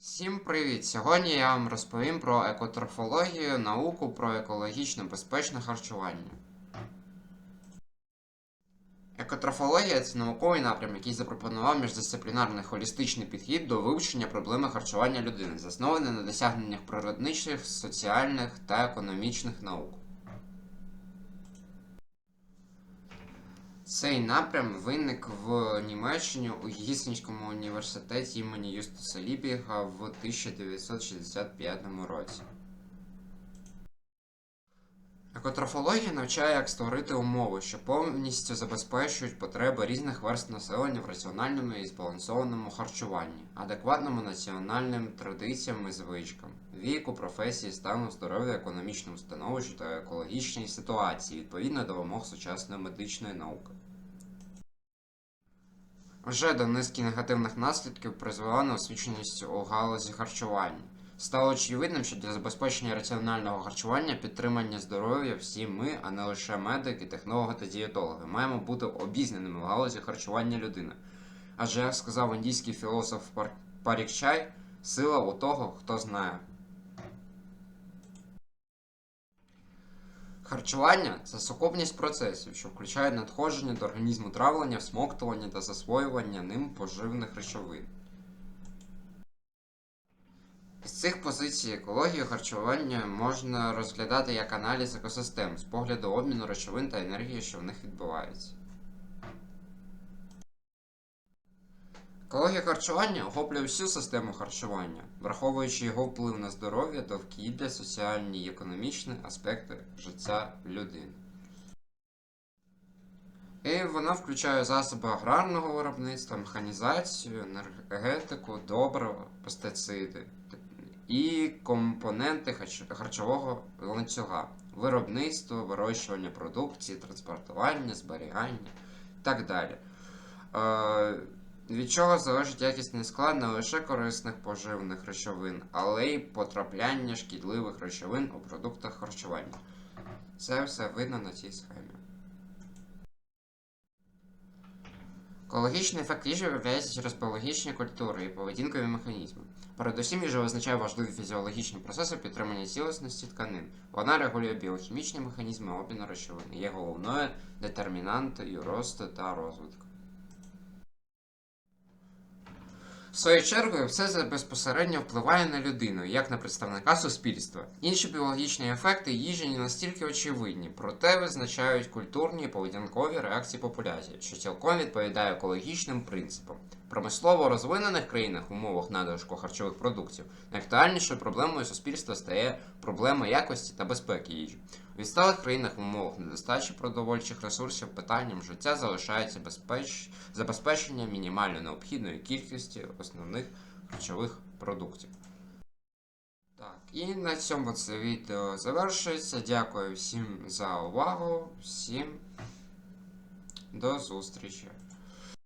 Всім привіт! Сьогодні я вам розповім про екотрофологію, науку про екологічно безпечне харчування. Екотрофологія це науковий напрям, який запропонував міждисциплінарний холістичний підхід до вивчення проблеми харчування людини, заснований на досягненнях природничих, соціальних та економічних наук. Цей напрям виник в Німеччині у Гіссенському університеті імені Юстуса Лібіга в 1965 році. Екотрофологія навчає, як створити умови, що повністю забезпечують потреби різних верст населення в раціональному і збалансованому харчуванні, адекватному національним традиціям і звичкам, віку, професії, стану здоров'я, економічному становищу та екологічній ситуації відповідно до вимог сучасної медичної науки. Вже до низки негативних наслідків призвела неосвіченість у галузі харчування. Стало очевидним, що для забезпечення раціонального харчування підтримання здоров'я всі ми, а не лише медики, технологи та дієтологи, маємо бути обізнаними в галузі харчування людини. Адже, як сказав індійський філософ Пар- Парікчай, сила у того, хто знає. Харчування це сукупність процесів, що включають надходження до організму травлення, всмоктування та засвоювання ним поживних речовин. З цих позицій екологію харчування можна розглядати як аналіз екосистем з погляду обміну речовин та енергії, що в них відбувається. Екологія харчування охоплює всю систему харчування, враховуючи його вплив на здоров'я, довкілля, соціальні і економічні аспекти життя людини. І вона включає засоби аграрного виробництва, механізацію, енергетику, добрива, пестициди і компоненти харчового ланцюга, виробництво, вирощування продукції, транспортування, зберігання і так далі. Від чого залежить якісний склад не лише корисних поживних речовин, але й потрапляння шкідливих речовин у продуктах харчування. Це все видно на цій схемі. Екологічний ефект їжі виявляється через біологічні культури і поведінкові механізми. Передусім, їжа визначає важливі фізіологічні процеси підтримання цілісності тканин. Вона регулює біохімічні механізми обміну речовин є головною детермінантою росту та розвитку. В свою чергу, все це безпосередньо впливає на людину, як на представника суспільства. Інші біологічні ефекти їжі не настільки очевидні, проте визначають культурні і поведінкові реакції популяції, що цілком відповідає екологічним принципам. Промислово розвинених країнах в умовах надлишку харчових продуктів найактуальнішою проблемою суспільства стає проблема якості та безпеки їжі. У відсталих країнах в умовах недостачі продовольчих ресурсів питанням життя залишається безпеч... забезпечення мінімально необхідної кількості основних харчових продуктів. Так, і на цьому це відео завершується. Дякую всім за увагу, всім до зустрічі.